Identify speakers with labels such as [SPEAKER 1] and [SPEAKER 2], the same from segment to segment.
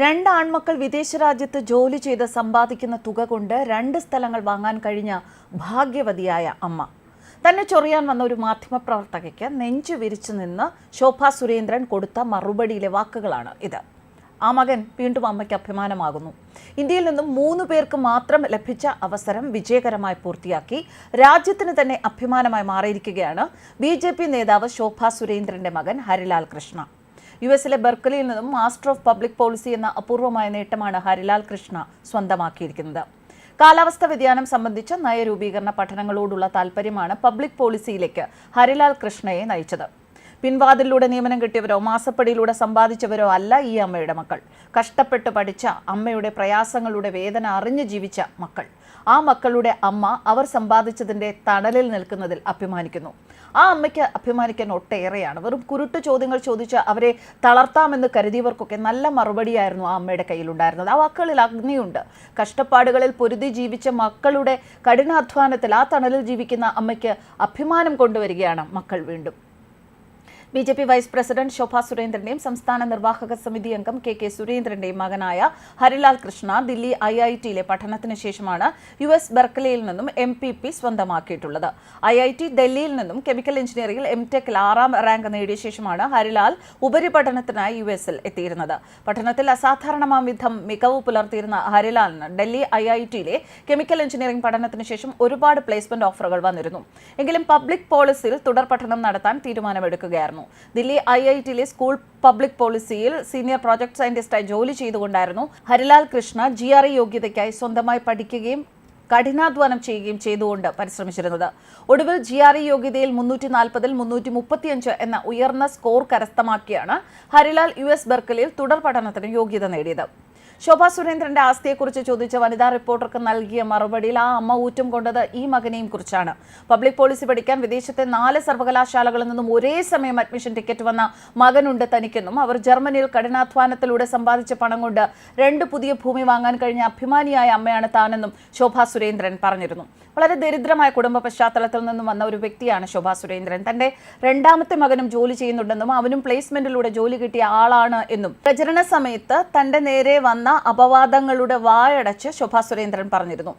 [SPEAKER 1] രണ്ട് ആൺമക്കൾ വിദേശ രാജ്യത്ത് ജോലി ചെയ്ത് സമ്പാദിക്കുന്ന തുക കൊണ്ട് രണ്ട് സ്ഥലങ്ങൾ വാങ്ങാൻ കഴിഞ്ഞ ഭാഗ്യവതിയായ അമ്മ. തന്നെ ചൊറിയാൻ വന്ന ഒരു മാധ്യമപ്രവർത്തകയ്ക്ക് നെഞ്ചു വിരിച്ചു നിന്ന് ശോഭ സുരേന്ദ്രൻ കൊടുത്ത മറുപടിയിലെ വാക്കുകളാണ് ഇത്. ആ മകൻ വീണ്ടും അമ്മയ്ക്ക് അഭിമാനമാകുന്നു. ഇന്ത്യയിൽ നിന്നും മൂന്ന് പേർക്ക് മാത്രം ലഭിച്ച അവസരം വിജയകരമായി പൂർത്തിയാക്കി. രാജ്യത്തിന് തന്നെ അഭിമാനമായി മാറിയിരിക്കുകയാണ് ബി നേതാവ് ശോഭ സുരേന്ദ്രന്റെ മകൻ ഹരിലാൽ കൃഷ്ണ. യു എസിലെ ബെർക്കലിയിൽ നിന്നും മാസ്റ്റർ ഓഫ് പബ്ലിക് പോളിസി എന്ന അപൂർവമായ നേട്ടമാണ് ഹരിലാൽ കൃഷ്ണ സ്വന്തമാക്കിയിരിക്കുന്നത്. കാലാവസ്ഥ വ്യതിയാനം സംബന്ധിച്ച നയരൂപീകരണ പഠനങ്ങളോടുള്ള താൽപര്യമാണ് പബ്ലിക് പോളിസിയിലേക്ക് ഹരിലാൽ കൃഷ്ണയെ നയിച്ചത്. പിൻവാതിലൂടെ നിയമനം കിട്ടിയവരോ മാസപ്പടിയിലൂടെ സമ്പാദിച്ചവരോ അല്ല ഈ അമ്മയുടെ മക്കൾ. കഷ്ടപ്പെട്ട് പഠിച്ച അമ്മയുടെ പ്രയാസങ്ങളുടെ വേദന അറിഞ്ഞു ജീവിച്ച മക്കൾ. ആ മക്കളുടെ അമ്മ അവർ സമ്പാദിച്ചതിന്റെ തണലിൽ നിൽക്കുന്നതിൽ അഭിമാനിക്കുന്നു. ആ അമ്മയ്ക്ക് അഭിമാനിക്കാൻ ഒട്ടേറെയാണ്. വെറും കുരുട്ട് ചോദ്യങ്ങൾ ചോദിച്ച് അവരെ തളർത്താമെന്ന് കരുതിയവർക്കൊക്കെ നല്ല മറുപടിയായിരുന്നു ആ അമ്മയുടെ കയ്യിലുണ്ടായിരുന്നത്. ആ വാക്കുകളിൽ അഗ്നിയുണ്ട്. കഷ്ടപ്പാടുകളിൽ പൊരുതി ജീവിച്ച മക്കളുടെ കഠിനാധ്വാനത്തിൽ ആ തണലിൽ ജീവിക്കുന്ന അമ്മയ്ക്ക് അഭിമാനം കൊണ്ടുവരികയാണ് മക്കൾ വീണ്ടും. B J P vice president Shobha സുരേന്ദ്രന്റെയും സംസ്ഥാന നിർവാഹക സമിതി അംഗം കെ കെ സുരേന്ദ്രന്റെയും മകനായ ഹരിലാൽ കൃഷ്ണ ദില്ലി ഐ ഐ ടിയിലെ പഠനത്തിന് ശേഷമാണ് യു എസ് ബെർക്കലിയിൽ നിന്നും എം പി പി സ്വന്തമാക്കിയിട്ടുള്ളത്. ഐ ഐ ടി ഡൽഹിയിൽ നിന്നും കെമിക്കൽ എഞ്ചിനീയറിംഗിൽ എം ടെക്കിൽ ആറാം റാങ്ക് നേടിയ ശേഷമാണ് ഹരിലാൽ ഉപരിപഠനത്തിനായി യു എസിൽ എത്തിയിരുന്നത്. പഠനത്തിൽ അസാധാരണമാം വിധം മികവ് പുലർത്തിയിരുന്ന ഹരിലാലിന് ഡൽഹി ഐ ഐ ടിയിലെ കെമിക്കൽ എഞ്ചിനീയറിംഗ് പഠനത്തിന് ശേഷം ഒരുപാട് പ്ലേസ്മെന്റ് ഓഫറുകൾ വന്നിരുന്നു. എങ്കിലും പബ്ലിക് പോളിസിയിൽ തുടർ പഠനം നടത്താൻ തീരുമാനമെടുക്കുകയായിരുന്നു. ദില്ലി ഐ ഐ ടിയിലെ സ്കൂൾ പബ്ലിക് പോളിസിയിൽ സീനിയർ പ്രോജക്ട് സയന്റിസ്റ്റായി ജോലി ചെയ്തുകൊണ്ടായിരുന്നു Harilal Krishna G R E യോഗ്യതയ്ക്കായി സ്വന്തമായി പഠിക്കുകയും കഠിനാധ്വാനം ചെയ്യുകയും ചെയ്തുകൊണ്ട് പരിശ്രമിച്ചിരുന്നത്. ഒടുവിൽ ജി ആർ ഇ യോഗ്യതയിൽ മുന്നൂറ്റി നാൽപ്പതിൽ മുന്നൂറ്റി മുപ്പത്തിയഞ്ച് എന്ന ഉയർന്ന സ്കോർ കരസ്ഥമാക്കിയാണ് ഹരിലാൽ യു എസ് ബെർക്കലിയിൽ തുടർ പഠനത്തിന് യോഗ്യത നേടിയത്. ശോഭാ സുരേന്ദ്രന്റെ ആസ്തിയെക്കുറിച്ച് ചോദിച്ച വനിതാ റിപ്പോർട്ടർക്ക് നൽകിയ മറുപടിയിൽ ആ അമ്മ ഊറ്റം കൊണ്ടത് ഈ മകനെയും കുറിച്ചാണ്. പബ്ലിക് പോളിസി പഠിക്കാൻ വിദേശത്തെ നാല് സർവകലാശാലകളിൽ നിന്നും ഒരേ സമയം അഡ്മിഷൻ ടിക്കറ്റ് വന്ന മകനുണ്ട് തനിക്കെന്നും അവർ ജർമ്മനിയിൽ കഠിനാധ്വാനത്തിലൂടെ സമ്പാദിച്ച പണം കൊണ്ട് രണ്ട് പുതിയ ഭൂമി വാങ്ങാൻ കഴിഞ്ഞ അഭിമാനിയായ അമ്മയാണ് താനെന്നും ശോഭാ സുരേന്ദ്രൻ പറഞ്ഞിരുന്നു. വളരെ ദരിദ്രമായ കുടുംബ പശ്ചാത്തലത്തിൽ നിന്നും വന്ന ഒരു വ്യക്തിയാണ് ശോഭാ സുരേന്ദ്രൻ. തന്റെ രണ്ടാമത്തെ മകനും ജോലി ചെയ്യുന്നുണ്ടെന്നും അവനും പ്ലേസ്മെന്റിലൂടെ ജോലി കിട്ടിയ ആളാണ് എന്നും. പ്രചരണ സമയത്ത് തന്റെ നേരെ വന്ന അപവാദങ്ങളുടെ വായടച്ച് ശോഭാ സുരേന്ദ്രൻ പറഞ്ഞിരുന്നു.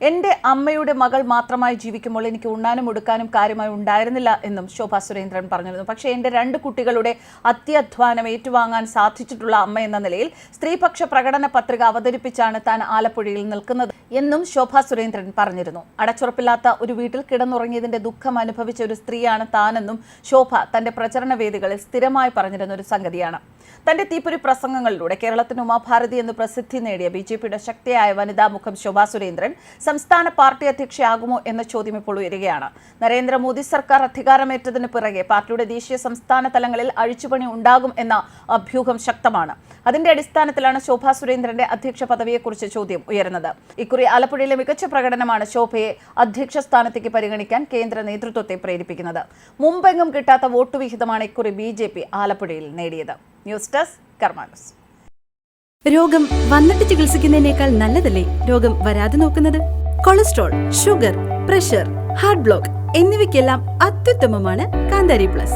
[SPEAKER 1] എന്റെ അമ്മയുടെ മകൾ മാത്രമായി ജീവിക്കുമ്പോൾ എനിക്ക് ഉണ്ണാനും ഉടുക്കാനും കാര്യമായി ഉണ്ടായിരുന്നില്ല എന്നും ശോഭാ സുരേന്ദ്രൻ പറഞ്ഞിരുന്നു. പക്ഷേ എന്റെ രണ്ട് കുട്ടികളുടെ അത്യധ്വാനം ഏറ്റുവാങ്ങാൻ സാധിച്ചിട്ടുള്ള അമ്മ എന്ന നിലയിൽ സ്ത്രീപക്ഷ പ്രകടന പത്രിക അവതരിപ്പിച്ചാണ് താൻ ആലപ്പുഴയിൽ നിൽക്കുന്നത് എന്നും ശോഭാ സുരേന്ദ്രൻ പറഞ്ഞിരുന്നു. അടച്ചുറപ്പില്ലാത്ത ഒരു വീട്ടിൽ കിടന്നുറങ്ങിയതിന്റെ ദുഃഖം അനുഭവിച്ച ഒരു സ്ത്രീയാണ് താനെന്നും ശോഭ തന്റെ പ്രചരണ വേദികളിൽ സ്ഥിരമായി പറഞ്ഞിരുന്ന ഒരു സംഗതിയാണ്. തന്റെ തീപ്പൊരി പ്രസംഗങ്ങളിലൂടെ കേരളത്തിന് ഉമാഭാരതി എന്ന് പ്രസിദ്ധി നേടിയ ബി ജെ പിയുടെ ശക്തിയായ വനിതാ മുഖം ശോഭാ സുരേന്ദ്രൻ സംസ്ഥാന പാർട്ടി അധ്യക്ഷയാകുമോ എന്ന ചോദ്യം ഇപ്പോൾ ഉയരുകയാണ്. നരേന്ദ്രമോദി സർക്കാർ അധികാരമേറ്റതിന് പിറകെ പാർട്ടിയുടെ ദേശീയ സംസ്ഥാന തലങ്ങളിൽ അഴിച്ചുപണി ഉണ്ടാകും എന്ന അഭ്യൂഹം ശക്തമാണ്. അതിന്റെ അടിസ്ഥാനത്തിലാണ് ശോഭാ സുരേന്ദ്രന്റെ അധ്യക്ഷ പദവിയെക്കുറിച്ച് ചോദ്യം ഉയരുന്നത്. ഇക്കുറി ആലപ്പുഴയിലെ മികച്ച പ്രകടനമാണ് ശോഭയെ അധ്യക്ഷ സ്ഥാനത്തേക്ക് പരിഗണിക്കാൻ കേന്ദ്ര നേതൃത്വത്തെ പ്രേരിപ്പിക്കുന്നത്. മുമ്പെങ്ങും കിട്ടാത്ത വോട്ട് വിഹിതമാണ് ഇക്കുറി ബി ജെ പി ആലപ്പുഴയിൽ നേടിയത്. ന്യൂസ് ഡെസ്ക് കർമാനസ്.
[SPEAKER 2] രോഗം വന്നിട്ട് ചികിത്സിക്കുന്നതിനേക്കാൾ നല്ലതല്ലേ? രോഗം വരാതെ നോക്കുന്നത്? Cholesterol sugar pressure heart block എന്നിവയ്ക്കെല്ലാം അത്യുത്തമമാണ് കാന്താരി പ്ലസ്.